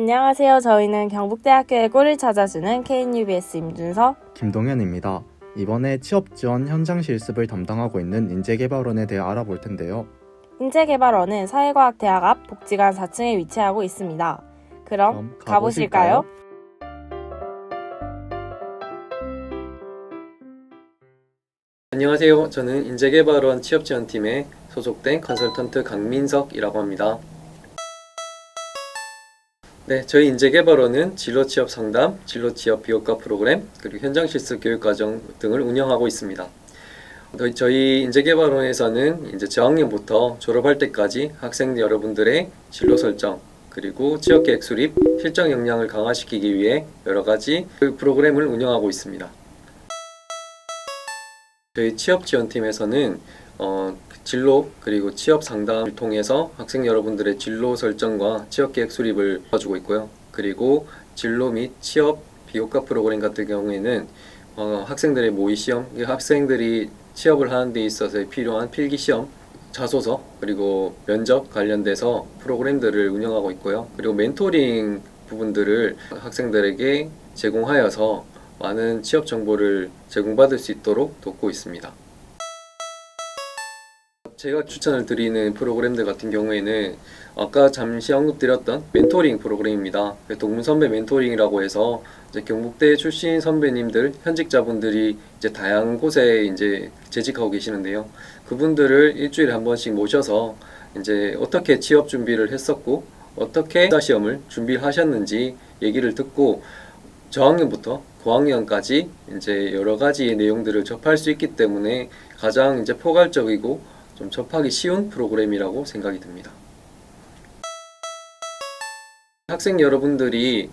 안녕하세요. 저희는 경북대학교의 꿀을 찾아주는 KNUBS 임준석. 김동현입니다. 이번에 취업 지원 현장 실습을 담당하고 있는 인재개발원에 대해 알아볼 텐데요. 인재개발원은 사회과학대학 앞 복지관 4층에 위치하고 있습니다. 그럼 그럼 가보실까요? 안녕하세요. 저는 인재개발원 취업지원팀에 소속된 컨설턴트 강민석이라고 합니다. 네, 저희 인재개발원은 진로 취업 상담, 진로 취업 비효과 프로그램, 그리고 현장 실습 교육 과정 등을 운영하고 있습니다. 저희- 인재개발원에서는 이제 저학년부터 졸업할 때까지 학생 여러분들의 진로 설정, 그리고 취업 계획 수립, 실정 역량을 강화시키기 위해 여러 가지 교육 프로그램을 운영하고 있습니다. 저희 취업 지원팀에서는 어, 진로 그리고 취업 상담을 통해서 학생 여러분들의 진로 설정과 취업 계획 수립을 도와주고 있고요. 그리고 진로 및 취업 비효과 프로그램 같은 경우에는 어, 학생들의 모의 시험, 이 학생들이 취업을 하는 데 있어서 필요한 필기 시험, 자소서 그리고 면접 관련돼서 프로그램들을 운영하고 있고요. 그리고 멘토링 부분들을 학생들에게 제공하여서 많은 취업 정보를 제공받을 수 있도록 돕고 있습니다. 제가 추천을 드리는 프로그램들 같은 경우에는 아까 잠시 언급드렸던 멘토링 프로그램입니다. 동문 선배 멘토링이라고 해서 이제 경북대 출신 선배님들, 현직자분들이 이제 다양한 곳에 이제 재직하고 계시는데요. 그분들을 일주일에 한 번씩 모셔서 이제 어떻게 취업 준비를 했었고 어떻게 입사 시험을 준비를 하셨는지 얘기를 듣고 저학년부터 고학년까지 이제 여러 가지의 내용들을 접할 수 있기 때문에 가장 이제 포괄적이고 좀 접하기 쉬운 프로그램이라고 생각이 듭니다. 학생 여러분들이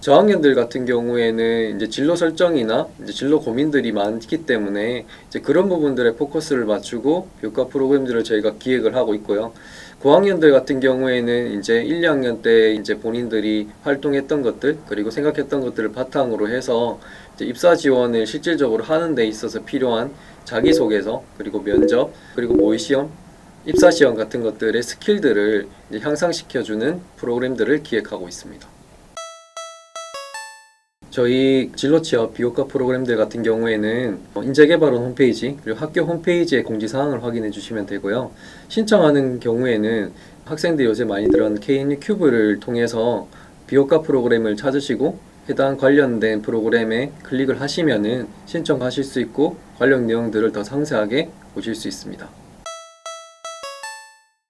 저학년들 같은 경우에는 이제 진로 설정이나 이제 진로 고민들이 많기 때문에 이제 그런 부분들에 포커스를 맞추고 교과 프로그램들을 저희가 기획을 하고 있고요. 고학년들 같은 경우에는 이제 1, 2학년 때 이제 본인들이 활동했던 것들 그리고 생각했던 것들을 바탕으로 해서 입사 지원을 실질적으로 하는 데 있어서 필요한 자기소개서 그리고 면접 그리고 모의 시험 입사 시험 같은 것들의 스킬들을 향상시켜주는 프로그램들을 기획하고 있습니다. 저희 진로 취업 비효과 프로그램들 같은 경우에는 어, 인재개발원 홈페이지 그리고 학교 홈페이지의 공지사항을 확인해 주시면 되고요. 신청하는 경우에는 학생들이 요새 많이 들어가는 KNU 큐브를 통해서 비효과 프로그램을 찾으시고 해당 관련된 프로그램에 클릭을 하시면은 신청하실 수 있고 관련 내용들을 더 상세하게 보실 수 있습니다.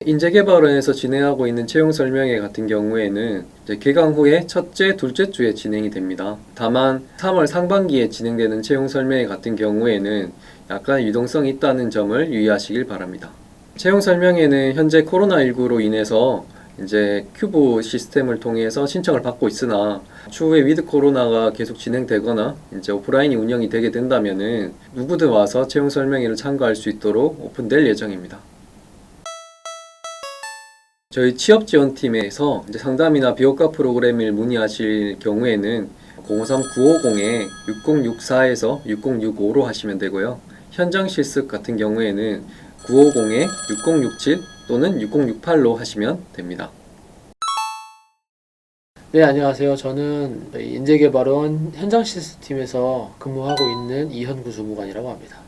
인재개발원에서 진행하고 있는 채용 설명회 같은 경우에는 개강 후에 첫째, 둘째 주에 진행이 됩니다. 다만 3월 상반기에 진행되는 채용 설명회 같은 경우에는 약간 유동성이 있다는 점을 유의하시길 바랍니다. 채용 설명회는 현재 코로나19로 인해서 이제 큐브 시스템을 통해서 신청을 받고 있으나 추후에 위드 코로나가 계속 진행되거나 이제 오프라인이 운영이 되게 된다면은 누구든 와서 채용 설명회를 참가할 수 있도록 오픈될 예정입니다. 저희 취업 지원팀에서 이제 상담이나 비효과 프로그램을 문의하실 경우에는 053-950에 6064에서 6065로 하시면 되고요. 현장 실습 같은 경우에는 950에 6067 또는 6068로 하시면 됩니다. 네, 안녕하세요. 저는 저희 인재개발원 현장 시스템에서 근무하고 있는 이현구 주무관이라고 합니다.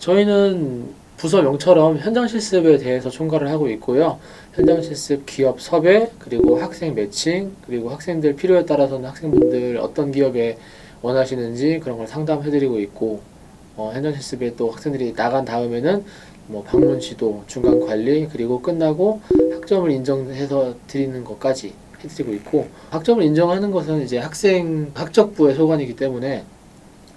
저희는 부서명처럼 현장 실습에 대해서 총괄을 하고 있고요. 현장 실습 기업 섭외, 그리고 학생 매칭, 그리고 학생들 필요에 따라서는 학생분들 어떤 기업에 원하시는지 그런 걸 상담해드리고 있고, 어, 현장 실습에 또 학생들이 나간 다음에는 뭐 방문 지도, 중간 관리, 그리고 끝나고 학점을 인정해서 드리는 것까지 해드리고 있고 학점을 인정하는 것은 이제 학생 학적부의 소관이기 때문에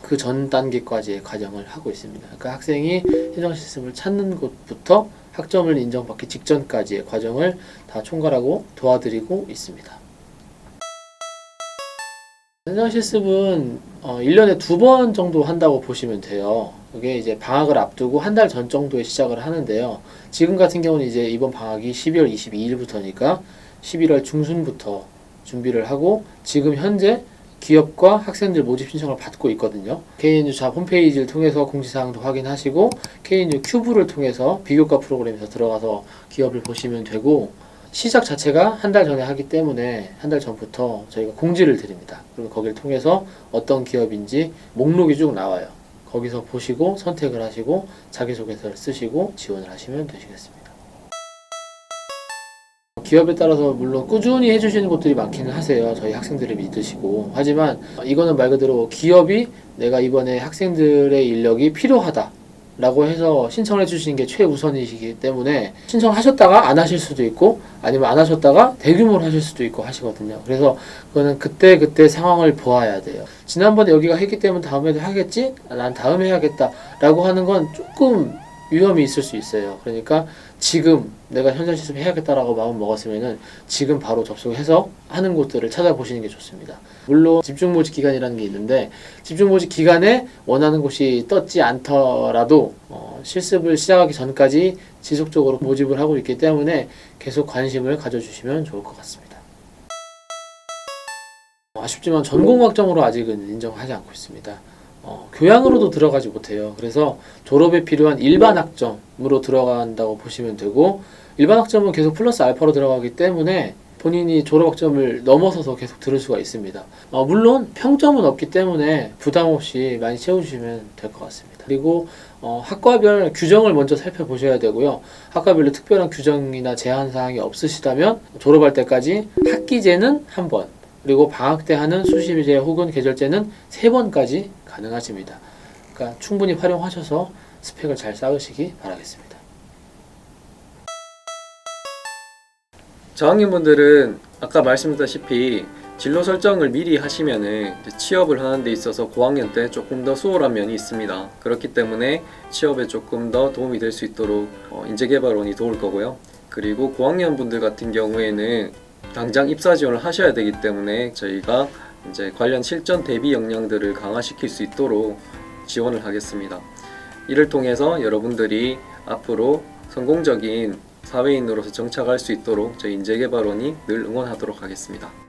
그 전 단계까지의 과정을 하고 있습니다. 그러니까 학생이 현장 시스템을 찾는 곳부터 학점을 인정받기 직전까지의 과정을 다 총괄하고 도와드리고 있습니다. 현장 실습은 어, 1년에 두 번 정도 한다고 보시면 돼요. 그게 이제 방학을 앞두고 한 달 전 정도에 시작을 하는데요. 지금 같은 경우는 이제 이번 방학이 12월 22일부터니까 11월 중순부터 준비를 하고 지금 현재 기업과 학생들 모집 신청을 받고 있거든요. KNU 잡 홈페이지를 통해서 공지사항도 확인하시고 KNU 큐브를 통해서 비교과 프로그램에서 들어가서 기업을 보시면 되고 시작 자체가 한 달 전에 하기 때문에 한 달 전부터 저희가 공지를 드립니다. 그리고 거기를 통해서 어떤 기업인지 목록이 쭉 나와요. 거기서 보시고 선택을 하시고 자기소개서를 쓰시고 지원을 하시면 되시겠습니다. 기업에 따라서 물론 꾸준히 해주시는 곳들이 많기는 하세요. 저희 학생들을 믿으시고. 하지만 이거는 말 그대로 기업이 내가 이번에 학생들의 인력이 필요하다. 라고 해서 신청을 해주시는 게 최우선이시기 때문에 신청하셨다가 안 하실 수도 있고 아니면 안 하셨다가 대규모로 하실 수도 있고 하시거든요. 그래서 그거는 그때 그때 상황을 보아야 돼요. 지난번에 여기가 했기 때문에 다음에도 하겠지? 난 다음에 해야겠다. 라고 하는 건 조금 위험이 있을 수 있어요. 그러니까 지금 내가 현장 실습 해야겠다라고 마음 먹었으면은 지금 바로 접속해서 하는 곳들을 찾아보시는 게 좋습니다. 물론 집중 모집 기간이라는 게 있는데 집중 모집 기간에 원하는 곳이 떴지 않더라도 어, 실습을 시작하기 전까지 지속적으로 모집을 하고 있기 때문에 계속 관심을 가져주시면 좋을 것 같습니다. 어, 아쉽지만 전공 학점으로 아직은 인정하지 않고 있습니다. 어, 교양으로도 들어가지 못해요. 그래서 졸업에 필요한 일반 학점으로 들어간다고 보시면 되고 일반 학점은 계속 플러스 알파로 들어가기 때문에 본인이 졸업 학점을 넘어서서 계속 들을 수가 있습니다. 어, 물론 평점은 없기 때문에 부담 없이 많이 채워주시면 될 것 같습니다. 그리고 어, 학과별 규정을 먼저 살펴보셔야 되고요. 학과별로 특별한 규정이나 제한 사항이 없으시다면 졸업할 때까지 학기제는 한 번, 그리고 방학 때 하는 수시제 혹은 계절제는 세 번까지 가능하십니다. 그러니까 충분히 활용하셔서 스펙을 잘 쌓으시기 바라겠습니다. 저학년분들은 아까 말씀드렸다시피 진로 설정을 미리 하시면은 이제 취업을 하는 데 있어서 고학년 때 조금 더 수월한 면이 있습니다. 그렇기 때문에 취업에 조금 더 도움이 될 수 있도록 어, 인재개발원이 도울 거고요. 그리고 고학년 분들 같은 경우에는 당장 입사 지원을 하셔야 되기 때문에 저희가 이제 관련 실전 대비 역량들을 강화시킬 수 있도록 지원을 하겠습니다. 이를 통해서 여러분들이 앞으로 성공적인 사회인으로서 정착할 수 있도록 저희 인재개발원이 늘 응원하도록 하겠습니다.